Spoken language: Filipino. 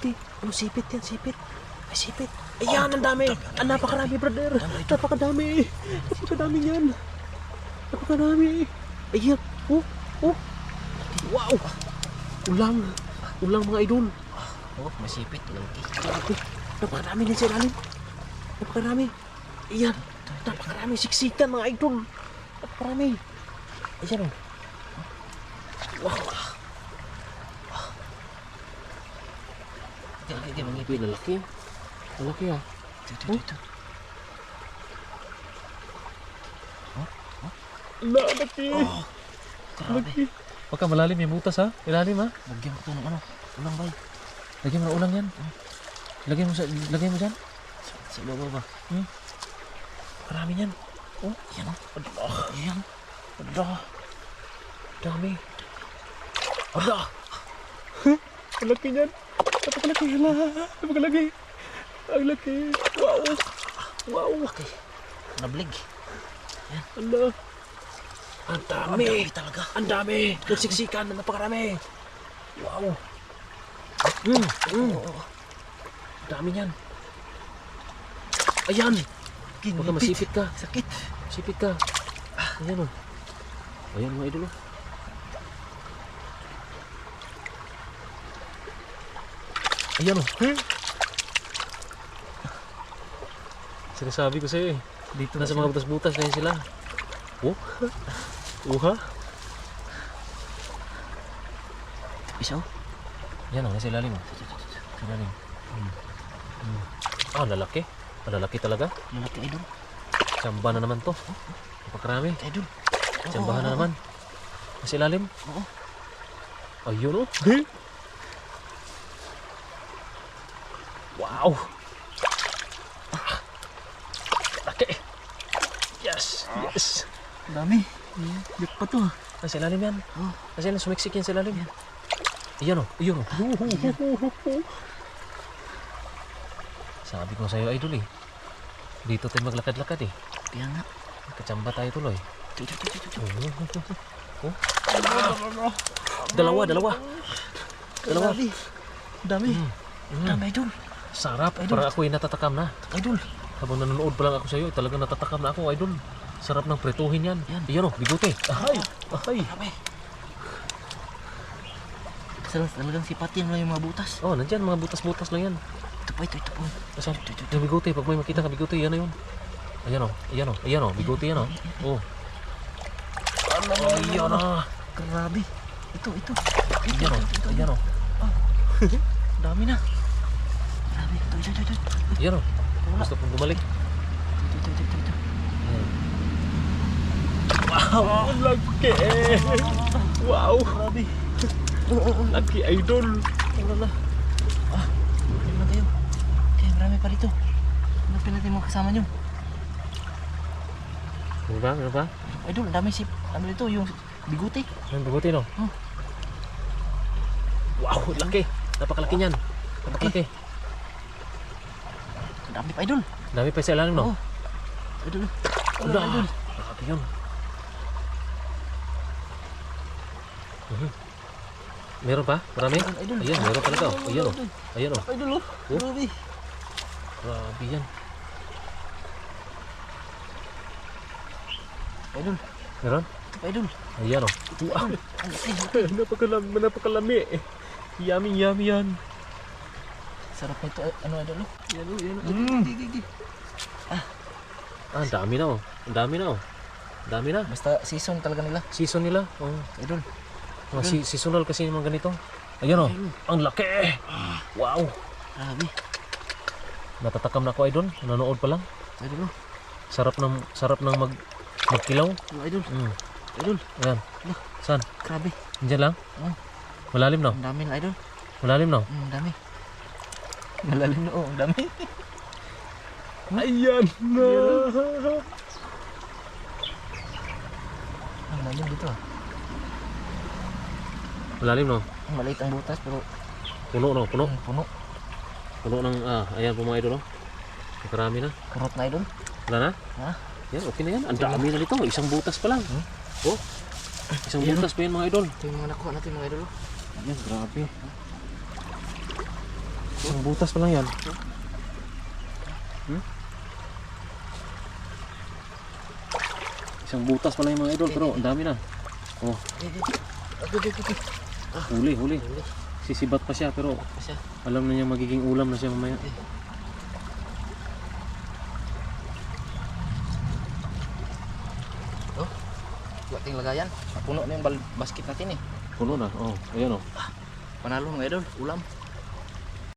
Di, ano sipit yan, sipit. Ay, sipit. Ayan, ang dami. Ang napakarami, brother. Napakadami. Napakadami yan. Napakadami. Ayan. Oh, oh. Wow. Ulang. Ulang mga idol. Oh, masipit. Lagi. Grabe. Napakadami din sa ilalim. Napakadami. Ayan. Napakadami siksikan mga idol. Napakadami. Ayan oh. Wow. Di, di, di, mangipit. Uy, lalaki. Lalaki ah. Ito, ito, ito. Lalaki. Oh, grabe. Huwag ka malalim yung butas ha. Ilalim ha. Lagyan ko to ng ano. Ulang bay. Lagyan mo na ulang yan. Lagyan mo sa lagyan mo dyan. Sa, sa baba ba? Marami yan. Oh, yan oh. Yan. Ada. Dami. Ada. Ang laki niyan. Napakalaki. Hala. Napakalaki. Ang laki. Wow. Wow. Okay. Nablig. Ala. Ang Ang dami. dami talaga. Ang dami. Nagsiksikan. Napakarami. Wow. Mm. Mm. Ang dami niyan. Ayan. Huwag ka masipit ka. Sakit. Sipit ka. Ayan o. Ayan mga idol o. Ayan o. Sinasabi ko sa'yo eh. Dito Nasa mga butas-butas na yun sila. Oh. Uha. Isa oh. Yan o. Nasa ilalim o. Sa ilalim. Hmm. Hmm. Ah, lalaki. Malalaki talaga. Malaki idol. Samba na naman to. Napakarami. Idol. Sambahan na naman. Nasa ilalim. Oo. Ayun oh. Wow. Ah. Laki. Yes. Yes. Ang dami. Yak pa to ah. Nasa ilalim yan. Oh. Nasa ilalim. Sumiksik yan sa ilalim. Ayan oh. Ayun oh. Sabi ko sa'yo, idol eh. Dito tayo maglakad-lakad eh. Kaya nga. Kachamba tayo tuloy. Ito, ito, ito, ito, ito. Oh. Dalawa, dalawa. Dalawa. Grabe. Dami. Mm. Dami idol. Sarap. Idol. Para ako ay natatakam na. Idol. Habang nanonood pa lang ako sa iyo, talagang natatakam na ako, idol. Sarap ng pretuhin yan. Yan. Iyan o, bigote. Ahay! Ahay! Grabe. Kasi talagang sipatin mo yung mga butas. Oh, nandyan, mga butas-butas lang yan. Ito pa, ito, ito pa. Asan? Yung bigote, pag may makita ka bigote, yan na yun. Ayan o, ayan o, ayan o, bigote yan o. Oh. Ayan o. Grabe. Ito, ito. Ito, Ayan o, ito, ito, ayan o. Dami na. Grabe. Ito, ito, ito, ito. Ayan o. Gusto kong bumalik. Ito, ito, ito, ito, ito. Ayan. Wow! Ang laki! Wow! Grabe. Laki, idol! Wala. Ah, ano na tayo? Okay, marami pa dito. Hanapin natin mga kasama nyo. Ano ba? Ano ba? Idol, ang dami sip. Ano dito, yung bigote. Ang bigote no? Oh. Wow! Laki! Napakalaki niyan. Napakalaki. Ang dami pa, idol. Dami pa sa ilalim no? Oo. Idol. Idol, Wala. idol. Grabe yun. Mhm. Meron pa? Marami? Idol, idol. Ayan, meron talaga. Oh. Ayan o. Idol. Ayan o. Idol, oh. Oh. Grabe. Grabe yan. Idol. Meron? Ito pa, idol. Ayan o. Wow. Ang laki. napakalami, napakalami. Yummy, yummy yan. Sarap nito. eh, Ano, idol? oh. Yan o, yan Mm. Gi, gi, gi. Ah, ang dami na o. Ang dami na o. Ang dami na. Basta season talaga nila. Season nila. Oh. Idol. Mga si- seasonal kasi yung mga ganito. Ayan o. Ang laki. Wow. Grabe. Natatakam na ako idol. Nanonood pa lang. Idol, oh. Sarap ng sarap ng mag magkilaw. Oh, idol. Mm. Idol. Ayan. Lah. Saan? Grabe. Diyan lang? Oh. Malalim no? Ang dami na, idol. Malalim no? Mm, ang dami. Malalim na, oh. Dami. Ayan na. Ang lalim dito, ah. Malalim no? Maliit ang butas, pero Puno no? Puno? mm, puno. Puno ng ah, ayan po mga idol no? Nakarami na. Kurot na, idol. Wala na? Ha? Yan, okay na yan. Ang dami na nito. Isang butas pa lang. Hmm? Oh. Isang Ayan, butas pa yan mga idol. Ito yung mga nakuha natin, mga idol. Ayan, grabe. Isang butas pa lang yan. Hmm? Isang butas pa lang yung mga idol, pero ang dami na. Oh, Eh, eh. Okay, okay, okay. huli, huli. Sisibat pa siya, pero alam na niya magiging ulam na siya mamaya. Wating lagayan. Puno na yung bal- basket natin eh. Puno na, oh, ayan oh. Panalo mga idol. Ulam.